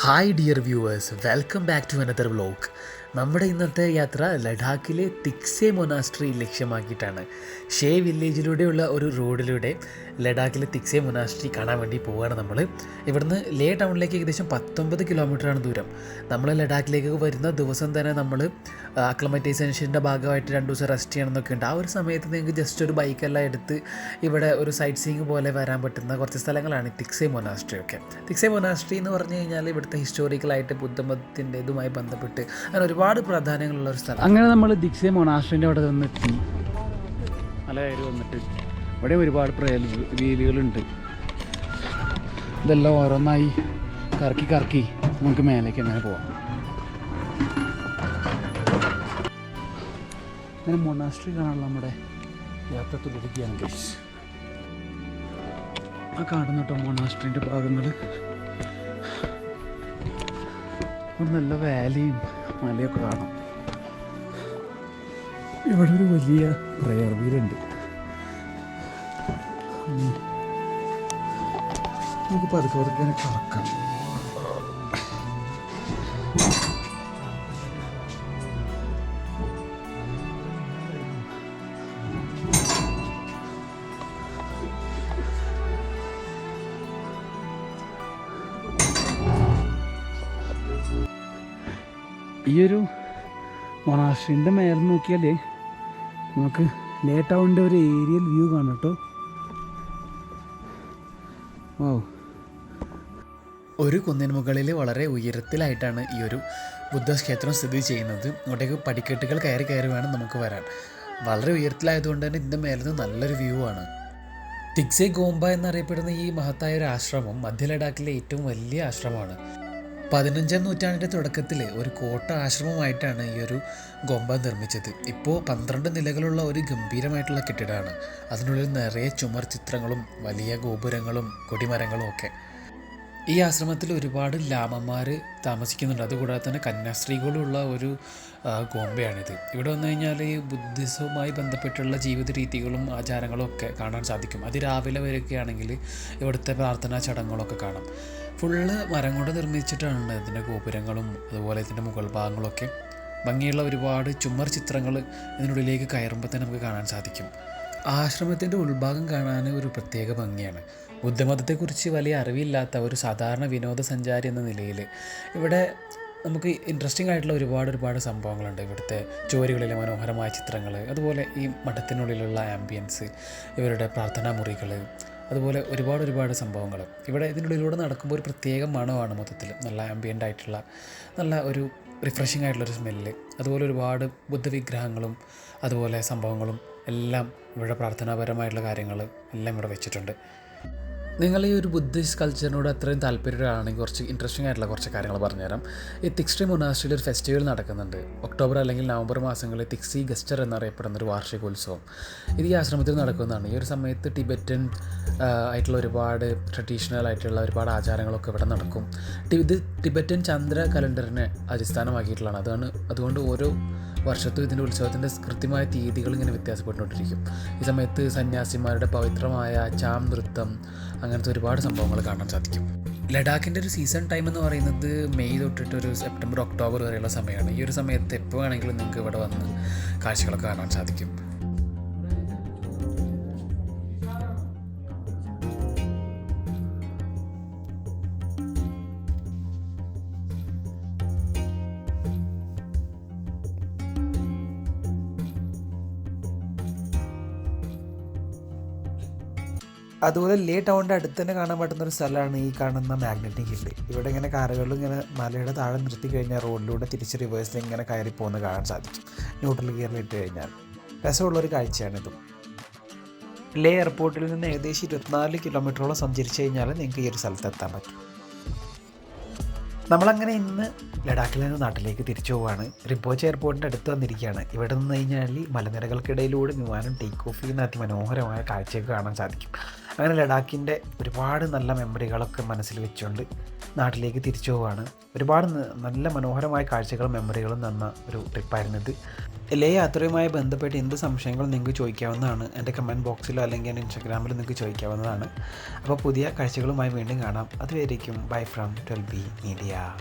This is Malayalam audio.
Hi, dear viewers, welcome back to another vlog. നമ്മുടെ ഇന്നത്തെ യാത്ര ലഡാക്കിലെ തിക്സെ മൊനാസ്ട്രി ലക്ഷ്യമാക്കിയിട്ടാണ്. ഷേ വില്ലേജിലൂടെയുള്ള ഒരു റോഡിലൂടെ ലഡാക്കിലെ തിക്സെ മൊനാസ്ട്രി കാണാൻ വേണ്ടി പോവുകയാണ് നമ്മൾ ഇവിടുന്ന് ലേ ടൗണിലേക്ക് ഏകദേശം പത്തൊമ്പത് കിലോമീറ്ററാണ് ദൂരം. നമ്മൾ ലഡാക്കിലേക്ക് വരുന്ന ദിവസം തന്നെ നമ്മൾ അക്ലമറ്റൈസേഷന്റെ ഭാഗമായിട്ട് രണ്ട് ദിവസം റെസ്റ്റ് ചെയ്യണമെന്നൊക്കെ ഉണ്ട്. ആ ഒരു സമയത്ത് നിങ്ങൾക്ക് ജസ്റ്റ് ഒരു ബൈക്കെല്ലാം എടുത്ത് ഇവിടെ ഒരു സൈറ്റ് സീയിങ് പോലെ വരാൻ പറ്റുന്ന കുറച്ച് സ്ഥലങ്ങളാണ് തിക്സെ മൊനാസ്ട്രി ഒക്കെ. തിക്സെ മൊനാസ്ട്രി എന്ന് പറഞ്ഞു കഴിഞ്ഞാൽ ഇവിടുത്തെ ഹിസ്റ്റോറിക്കലായിട്ട് ബുദ്ധമതത്തിന്റെ ഇതുമായി ബന്ധപ്പെട്ട് അങ്ങനെ ഒരുപാട് പ്രാധാന്യങ്ങളുള്ള ഒരു സ്ഥലം. അങ്ങനെ നമ്മൾ ദിക്സേ മൊണാസ്ട്രിന്റെ അവിടെ വന്നെത്തി. മലയായി വന്നിട്ട് ഇവിടെ ഒരുപാട് വീലുകളുണ്ട്. ഇതെല്ലാം ഓരോന്നായി കറക്കി കറക്കി നമുക്ക് മേലേക്ക് അങ്ങനെ പോവാം. അങ്ങനെ മൊണാസ്ട്രി കാണാനുള്ള നമ്മുടെ യാത്ര തുടരുകയാണ് ഗൈസ് ആ കാണുന്ന കേട്ടോ ഭാഗങ്ങൾ ഒരു നല്ല വാലിയും മലയൊക്കെ കാണാം. ഇവിടെ ഒരു വലിയ പ്രയർ വീലുണ്ട് നമുക്ക് പതുക്കെ പതുക്കെ കറക്കാം. ഈ ഒരു മൊണാസ്ട്രീന്റെ മേലെ നോക്കിയാലേ നമുക്ക് ലേ ടൗണിന്റെ ഒരു ഏരിയൽ വ്യൂ കാണാം കേട്ടോ. ഓ ഒരു കുന്നിന് മുകളിൽ വളരെ ഉയരത്തിലായിട്ടാണ് ഈ ഒരു ബുദ്ധക്ഷേത്രം സ്ഥിതി ചെയ്യുന്നത്. ഇങ്ങോട്ടേക്ക് പടിക്കെട്ടുകൾ കയറി കയറി വേണം നമുക്ക് വരാൻ. വളരെ ഉയരത്തിലായതുകൊണ്ട് തന്നെ ഇതിന്റെ മേലെ നല്ലൊരു വ്യൂ ആണ്. തിക്സെ ഗോംബ എന്നറിയപ്പെടുന്ന ഈ മഹത്തായ ഒരു ആശ്രമം മധ്യ ലഡാക്കിലെ ഏറ്റവും വലിയ ആശ്രമമാണ്. പതിനഞ്ചാം നൂറ്റാണ്ടിന്റെ തുടക്കത്തിൽ ഒരു കോട്ട ആശ്രമമായിട്ടാണ് ഈ ഒരു ഗൊമ്പ നിർമ്മിച്ചത്. ഇപ്പോൾ പന്ത്രണ്ട് നിലകളുള്ള ഒരു ഗംഭീരമായിട്ടുള്ള കെട്ടിടമാണ്. അതിനുള്ളിൽ നിറയെ ചുമർ ചിത്രങ്ങളും വലിയ ഗോപുരങ്ങളും കൊടിമരങ്ങളും ഒക്കെ. ഈ ആശ്രമത്തിൽ ഒരുപാട് ലാമന്മാർ താമസിക്കുന്നുണ്ട്. അതുകൂടാതെ തന്നെ കന്യാസ്ത്രീകളുള്ള ഒരു ഗോംബയാണിത് ഇവിടെ വന്നു കഴിഞ്ഞാൽ ഈ ബുദ്ധിസവുമായി ബന്ധപ്പെട്ടുള്ള ജീവിത രീതികളും ആചാരങ്ങളും ഒക്കെ കാണാൻ സാധിക്കും. അതിരാവിലെ വരികയാണെങ്കിൽ ഇവിടുത്തെ പ്രാർത്ഥനാ ചടങ്ങുകളൊക്കെ കാണാം. ഫുള്ള് മരം കൊണ്ട് നിർമ്മിച്ചിട്ടാണ് ഇതിന്റെ ഗോപുരങ്ങളും അതുപോലെ ഇതിന്റെ മുകൾ ഭാഗങ്ങളൊക്കെ. ഭംഗിയുള്ള ഒരുപാട് ചുമർ ചിത്രങ്ങൾ ഇതിനുള്ളിലേക്ക് കയറുമ്പോൾ തന്നെ നമുക്ക് കാണാൻ സാധിക്കും. ആശ്രമത്തിന്റെ ഉൾഭാഗം കാണാൻ ഒരു പ്രത്യേക ഭംഗിയാണ്. ബുദ്ധമതത്തെക്കുറിച്ച് വലിയ അറിവില്ലാത്ത ഒരു സാധാരണ വിനോദസഞ്ചാരി എന്ന നിലയിൽ ഇവിടെ നമുക്ക് ഇൻട്രസ്റ്റിംഗ് ആയിട്ടുള്ള ഒരുപാട് ഒരുപാട് സംഭവങ്ങളുണ്ട്. ഇവിടുത്തെ ചുവരുകളിലെ മനോഹരമായ ചിത്രങ്ങൾ അതുപോലെ ഈ മഠത്തിനുള്ളിലുള്ള ആംബിയൻസ് ഇവരുടെ പ്രാർത്ഥനാ മുറികൾ അതുപോലെ ഒരുപാട് ഒരുപാട് സംഭവങ്ങൾ. ഇവിടെ ഇതിനുള്ളിലൂടെ നടക്കുമ്പോൾ ഒരു പ്രത്യേക മണമാണ് മൊത്തത്തിൽ. നല്ല ആംബിയന്റ് ആയിട്ടുള്ള നല്ല ഒരു റിഫ്രഷിംഗ് ആയിട്ടുള്ളൊരു സ്മെല്ല് അതുപോലെ ഒരുപാട് ബുദ്ധവിഗ്രഹങ്ങളും അതുപോലെ സംഭവങ്ങളും എല്ലാം ഇവിടെ പ്രാർത്ഥനാപരമായിട്ടുള്ള കാര്യങ്ങൾ എല്ലാം ഇവിടെ വെച്ചിട്ടുണ്ട്. നിങ്ങൾ ഈ ഒരു ബുദ്ധിസ്റ്റ് കൾച്ചറിനോട് അത്രയും താല്പര്യമാണെങ്കിൽ കുറച്ച് ഇൻട്രസ്റ്റിംഗ് ആയിട്ടുള്ള കുറച്ച് കാര്യങ്ങൾ പറഞ്ഞുതരാം. ഈ തിക്സ്ട്രി മൊനാസ്ട്രിയിൽ ഒരു ഫെസ്റ്റിവൽ നടക്കുന്നുണ്ട്. ഒക്ടോബർ അല്ലെങ്കിൽ നവംബർ മാസങ്ങളിൽ തിക്സി ഗസ്റ്റർ എന്നറിയപ്പെടുന്ന ഒരു വാർഷികോത്സവം. ഇത് ഈ ആശ്രമത്തിൽ നടക്കുന്നതാണ്. ഈ ഒരു സമയത്ത് ടിബറ്റൻ ആയിട്ടുള്ള ഒരുപാട് ട്രഡീഷണൽ ആയിട്ടുള്ള ഒരുപാട് ആചാരങ്ങളൊക്കെ ഇവിടെ നടക്കും. ഇത് ടിബറ്റൻ ചന്ദ്ര കലണ്ടറിനെ അടിസ്ഥാനമാക്കിയിട്ടുള്ളതാണ്. അതാണ് അതുകൊണ്ട് ഓരോ വർഷത്തും ഇതിന്റെ ഉത്സവത്തിന്റെ കൃത്യമായ തീയതികൾ ഇങ്ങനെ വ്യത്യാസപ്പെട്ടുകൊണ്ടിരിക്കും. ഈ സമയത്ത് സന്യാസിമാരുടെ പവിത്രമായ ചാം നൃത്തം അങ്ങനത്തെ ഒരുപാട് സംഭവങ്ങൾ കാണാൻ സാധിക്കും. ലഡാക്കിന്റെ ഒരു സീസൺ ടൈം എന്ന് പറയുന്നത് മെയ് തൊട്ടിട്ട് ഒരു സെപ്റ്റംബർ ഒക്ടോബർ വരെയുള്ള സമയമാണ്. ഈ ഒരു സമയത്ത് എപ്പോൾ വേണമെങ്കിലും നിങ്ങൾക്ക് ഇവിടെ വന്ന് കാഴ്ചകളൊക്കെ കാണാൻ സാധിക്കും. അതുപോലെ ലേ ടൗണിന്റെ അടുത്ത് തന്നെ കാണാൻ പറ്റുന്ന ഒരു സ്ഥലമാണ് ഈ കാണുന്ന മാഗ്നറ്റിക് ഹില്ല് ഇവിടെ ഇങ്ങനെ കാറുകൾ ഇങ്ങനെ മലയുടെ താഴെ നിർത്തി കഴിഞ്ഞാൽ റോഡിലൂടെ തിരിച്ച് റിവേഴ്സിൽ ഇങ്ങനെ കയറി പോകുന്നത് കാണാൻ സാധിക്കും. ന്യൂട്രൽ ഗിയറിൽ ഇട്ട് കഴിഞ്ഞാൽ. രസമുള്ളൊരു കാഴ്ചയാണിതും ലേ എയർപോർട്ടിൽ നിന്ന് ഏകദേശം ഇരുപത്തിനാല് കിലോമീറ്ററോളം സഞ്ചരിച്ചു കഴിഞ്ഞാൽ നിങ്ങൾക്ക് ഈ ഒരു സ്ഥലത്ത് എത്താൻ പറ്റും. നമ്മളങ്ങനെ ഇന്ന് ലഡാക്കിൽ നിന്ന് നാട്ടിലേക്ക് തിരിച്ചു പോവുകയാണ് റിപ്പോച്ച് എയർപോർട്ടിന്റെ അടുത്ത് വന്നിരിക്കുകയാണ്. ഇവിടെ നിന്ന് കഴിഞ്ഞാൽ മലനിരകൾക്കിടയിലൂടെ വിമാനം ടേക്ക് ഓഫ് ചെയ്യുന്ന അതിമനോഹരമായ കാഴ്ചയൊക്കെ കാണാൻ സാധിക്കും. അങ്ങനെ ലഡാക്കിന്റെ ഒരുപാട് നല്ല മെമ്മറികളൊക്കെ മനസ്സിൽ വെച്ചുകൊണ്ട് നാട്ടിലേക്ക് തിരിച്ചു പോവുകയാണ് ഒരുപാട് നല്ല മനോഹരമായ കാഴ്ചകളും മെമ്മറികളും തന്ന ഒരു ഇത്. ലേ യാത്രയുമായി ബന്ധപ്പെട്ട് എന്ത് സംശയങ്ങളും നിങ്ങൾക്ക് ചോദിക്കാവുന്നതാണ്. എന്റെ കമന്റ് ബോക്സിലോ അല്ലെങ്കിൽ എന്റെ ഇൻസ്റ്റാഗ്രാമിലോ നിങ്ങൾക്ക് ചോദിക്കാവുന്നതാണ്. അപ്പോൾ പുതിയ കാഴ്ചകളുമായി വീണ്ടും കാണാം. അതുവരേക്കും bye from twelve B media